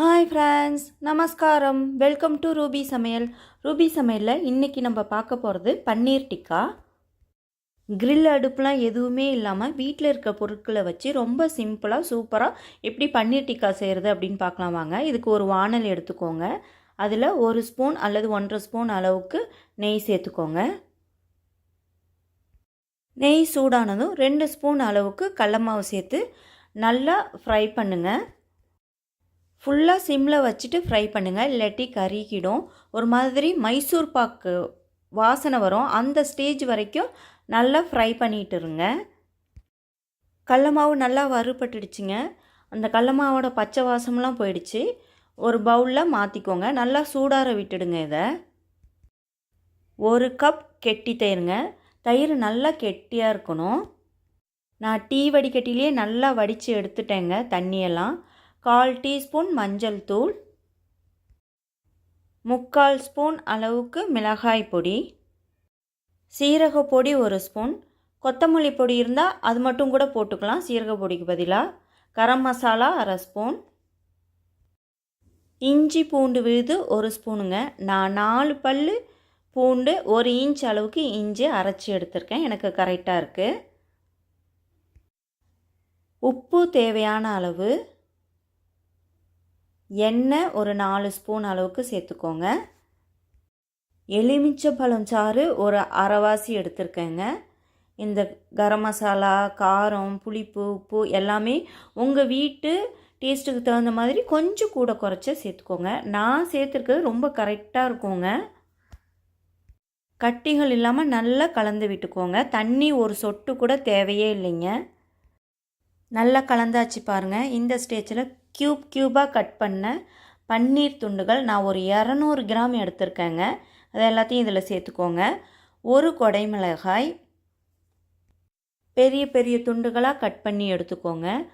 Hi friends நமஸ்காரம் welcome to Ruby சமையல் Ruby சமையலில் இன்றைக்கி நம்ம பார்க்க போகிறது பன்னீர் டிக்கா. கிரில் அடுப்புலாம் எதுவுமே இல்லாமல் வீட்டில் இருக்க பொருட்களை வச்சு ரொம்ப சிம்பிளாக சூப்பராக எப்படி பன்னீர் டிக்கா செய்கிறது அப்படின்னு பார்க்கலாம் வாங்க. இதுக்கு ஒரு வானல் எடுத்துக்கோங்க. அதில் ஒரு ஸ்பூன் அல்லது ஒன்றரை ஸ்பூன் அளவுக்கு நெய் சேர்த்துக்கோங்க. நெய் சூடானதும் ரெண்டு ஸ்பூன் அளவுக்கு கடல மாவு சேர்த்து நல்லா ஃப்ரை பண்ணுங்கள் ஃபுல்லாக சிம்மில் வச்சுட்டு ஃப்ரை பண்ணுங்கள் இல்லாட்டி கருகிடும். ஒரு மாதிரி மைசூர் பாக்கு வாசனை வரும். அந்த ஸ்டேஜ் வரைக்கும் நல்லா ஃப்ரை பண்ணிகிட்டு இருங்க. கடல மாவு நல்லா வறுபட்டுடுச்சுங்க. அந்த கடல மாவோட பச்சை வாசம்லாம் போயிடுச்சு. ஒரு பவுலில் மாற்றிக்கோங்க நல்லா சூடார விட்டுடுங்க இதை. ஒரு கப் கெட்டி தயிருங்க. தயிர் நல்லா கெட்டியாக இருக்கணும். நான் டீ வடிகட்டிலேயே நல்லா வடித்து எடுத்துட்டேங்க தண்ணியெல்லாம். கால் டீஸ்பூன் மஞ்சள் தூள். முக்கால் ஸ்பூன் அளவுக்கு மிளகாய் பொடி. சீரக பொடி ஒரு ஸ்பூன். கொத்தமல்லி பொடி இருந்தால் அது மட்டும் கூட போட்டுக்கலாம் சீரக பொடிக்கு பதிலாக கரம் மசாலா அரை ஸ்பூன். இஞ்சி பூண்டு விழுது ஒரு ஸ்பூனுங்க. நான் நாலு பல் பூண்டு ஒரு இன்ச் அளவுக்கு இஞ்சி அரைச்சி எடுத்திருக்கேன். எனக்கு கரெக்டாக இருக்குது உப்பு தேவையான அளவு. எண்ணெய் ஒரு நாலு ஸ்பூன் அளவுக்கு சேர்த்துக்கோங்க. எலுமிச்சப்பழம் சாறு ஒரு அரைவாசி எடுத்திருக்கேங்க. இந்த கரம் மசாலா காரம் புளிப்பு உப்பு எல்லாமே உங்கள் வீட்டு டேஸ்ட்டுக்கு தகுந்த மாதிரி கொஞ்சம் கூட குறைச்ச சேர்த்துக்கோங்க. நான் சேர்த்துருக்கிறது ரொம்ப கரெக்டாக இருக்குங்க. கட்டிகள் இல்லாமல் நல்லா கலந்து விட்டுக்கோங்க. தண்ணி ஒரு சொட்டு கூட தேவையே இல்லைங்க. நல்லா கலந்தாச்சு பாருங்கள் இந்த ஸ்டேஜில் க்யூப் க்யூபாக கட் பண்ண பன்னீர் துண்டுகள். நான் ஒரு இரநூறு கிராம் எடுத்திருக்கேங்க. அதை எல்லாத்தையும் இதில் சேர்த்துக்கோங்க. ஒரு கொடை மிளகாய். பெரிய பெரிய துண்டுகளாக கட் பண்ணி எடுத்துக்கோங்க.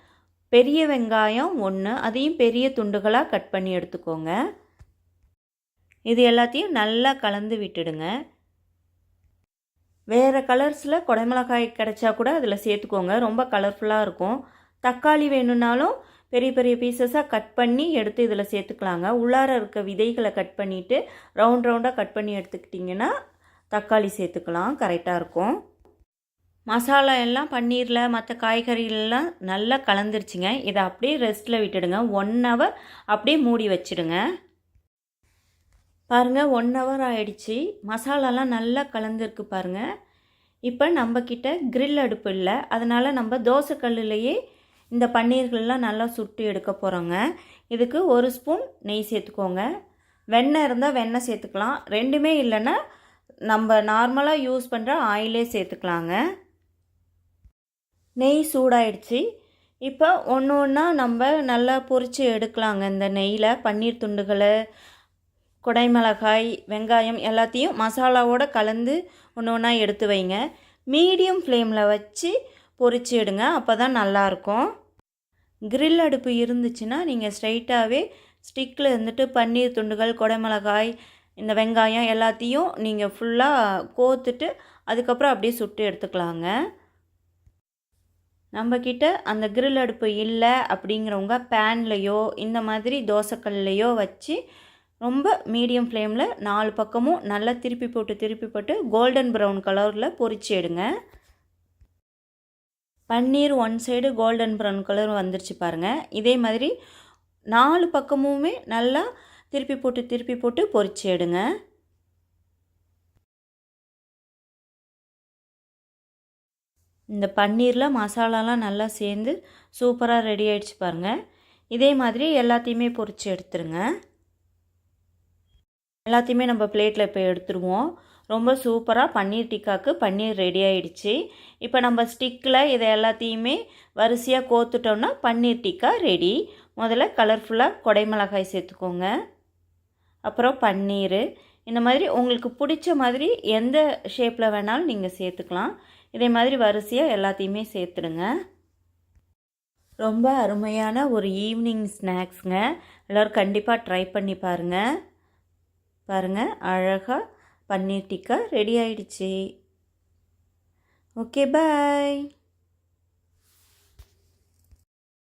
பெரிய வெங்காயம் ஒன்று. அதையும் பெரிய துண்டுகளாக கட் பண்ணி எடுத்துக்கோங்க. இது எல்லாத்தையும் நல்லா கலந்து விட்டுடுங்க. வேறு கலர்ஸில் கொடைமிளகாய் கிடைச்சா கூட அதில் சேர்த்துக்கோங்க. ரொம்ப கலர்ஃபுல்லாக இருக்கும். தக்காளி வேணும்னாலும் பெரிய பெரிய பீசஸாக கட் பண்ணி எடுத்து இதில் சேர்த்துக்கலாங்க. உள்ளார இருக்க விதைகளை கட் பண்ணிவிட்டு ரவுண்ட் ரவுண்டாக கட் பண்ணி எடுத்துக்கிட்டிங்கன்னா தக்காளி சேர்த்துக்கலாம். கரெக்டாக இருக்கும். மசாலா எல்லாம் பன்னீரில் மற்ற காய்கறிகள்லாம் நல்லா கலந்துருச்சுங்க. இதை அப்படியே ரெஸ்ட்டில் விட்டுடுங்க. ஒன் ஹவர் அப்படியே மூடி வச்சுடுங்க. பாருங்கள் ஒன் ஹவர் ஆயிடுச்சு. மசாலாலாம் நல்லா கலந்துருக்கு பாருங்கள் இப்போ நம்மக்கிட்ட கிரில் அடுப்பு இல்லை. அதனால் நம்ம தோசை கல்லுலேயே இந்த பன்னீர்கள்லாம் நல்லா சுட்டு எடுக்க போகிறோங்க இதுக்கு ஒரு ஸ்பூன் நெய் சேர்த்துக்கோங்க. வெண்ணெய் இருந்தால் வெண்ணெய் சேர்த்துக்கலாம். ரெண்டுமே இல்லைன்னா நம்ம நார்மலாக யூஸ் பண்ணுற ஆயிலே சேர்த்துக்கலாங்க. நெய் சூடாயிடுச்சு. இப்போ ஒன்று ஒன்றா நம்ம நல்லா பொரித்து எடுக்கலாங்க இந்த நெய்யில். பன்னீர் துண்டுகளை குடைமிளகாய் வெங்காயம் எல்லாத்தையும் மசாலாவோடு கலந்து ஒன்று ஒன்றா எடுத்து வைங்க. மீடியம் ஃப்ளேமில் வச்சு பொரிச்சு எடுங்க அப்போ தான் நல்லாயிருக்கும் கிரில் அடுப்பு இருந்துச்சுன்னா நீங்கள் ஸ்ட்ரைட்டாகவே ஸ்டிக்கில் இருந்துட்டு பன்னீர் துண்டுகள் குடைமிளகாய் இந்த வெங்காயம் எல்லாத்தையும் நீங்கள் ஃபுல்லாக கோத்துட்டு அதுக்கப்புறம் அப்படியே சுட்டு எடுத்துக்கலாங்க. நம்மக்கிட்ட அந்த கிரில் அடுப்பு இல்லை அப்படிங்கிறவங்க பேன்லேயோ இந்த மாதிரி தோசைக்கல்லையோ வச்சு ரொம்ப மீடியம் ஃப்ளேமில் நாலு பக்கமும் நல்லா திருப்பி போட்டு திருப்பி போட்டு கோல்டன் ப்ரௌன் கலரில் பொரிச்சு எடுங்க. Paneer one side golden brown colour வந்துருச்சு பாருங்கள் இதே மாதிரி நாலு பக்கமுமே நல்லா திருப்பி போட்டு திருப்பி போட்டு பொறிச்சு எடுங்க. இந்த பன்னீரில் மசாலாலாம் நல்லா சேர்ந்து சூப்பராக ரெடி ஆகிடுச்சு பாருங்கள் இதே மாதிரி எல்லாத்தையுமே பொறிச்சு எடுத்துருங்க. எல்லாத்தையுமே நம்ம பிளேட்டில் இப்போ எடுத்துருவோம். ரொம்ப சூப்பராக பன்னீர் டிக்காக்கு பன்னீர் ரெடி ஆயிடுச்சு. இப்போ நம்ம ஸ்டிக்கில் இதை எல்லாத்தையுமே வரிசையாக கோத்துட்டோம்னா பன்னீர் டிக்கா ரெடி முதல்ல கலர்ஃபுல்லாக கொடைமிளகாய் சேர்த்துக்கோங்க. அப்புறம் பன்னீர். இந்த மாதிரி உங்களுக்கு பிடிச்ச மாதிரி எந்த ஷேப்பில் வேணாலும் நீங்கள் சேர்த்துக்கலாம். இதே மாதிரி வரிசையாக எல்லாத்தையுமே சேர்த்துடுங்க. ரொம்ப அருமையான ஒரு ஈவினிங் ஸ்நாக்ஸுங்க எல்லோரும் கண்டிப்பாக ட்ரை பண்ணி பாருங்கள் பாருங்கள் அழகாக பன்னீர் டிக்கா ரெடி ஆயிடுச்சு. Okay bye